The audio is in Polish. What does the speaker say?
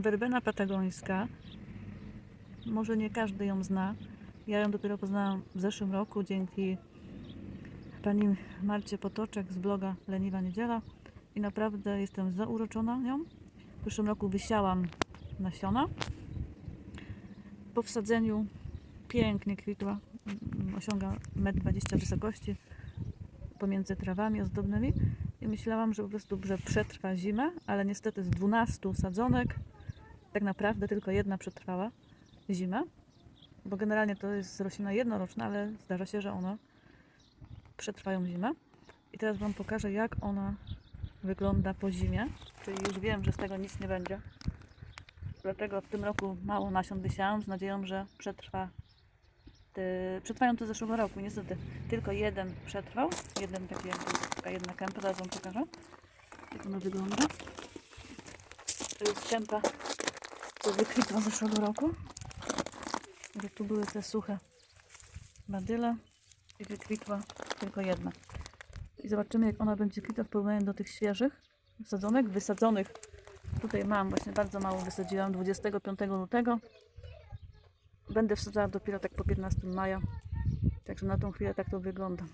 Werbena patagońska. Może nie każdy ją zna. Ja ją dopiero poznałam w zeszłym roku dzięki pani Marcie Potoczek z bloga Leniwa Niedziela i naprawdę jestem zauroczona nią. W zeszłym roku wysiałam nasiona. Po wsadzeniu pięknie kwitła. Mm, Osiąga 1,20 m wysokości pomiędzy trawami ozdobnymi i myślałam, że po prostu że przetrwa zimę, ale niestety z 12 sadzonek tak naprawdę tylko jedna przetrwała zimę, bo generalnie to jest roślina jednoroczna, ale zdarza się, że one przetrwają zimę. I teraz Wam pokażę, jak ona wygląda po zimie, czyli już wiem, że z tego nic nie będzie. Dlatego w tym roku mało nasion wysiałam z nadzieją, że przetrwa te, przetrwają to z zeszłego roku. Niestety tylko jeden przetrwał, jeden taki, taka jedna kępa, zaraz Wam pokażę, jak ona wygląda. To jest kępa, co wykwitła z zeszłego roku. Gdzie tu były te suche badyle i wykwitła tylko jedna. I zobaczymy, jak ona będzie kwitła w porównaniu do tych świeżych sadzonek, wysadzonych. Tutaj mam, właśnie bardzo mało wysadziłam, 25 lutego. Będę wsadzała dopiero tak po 15 maja. Także na tą chwilę tak to wygląda.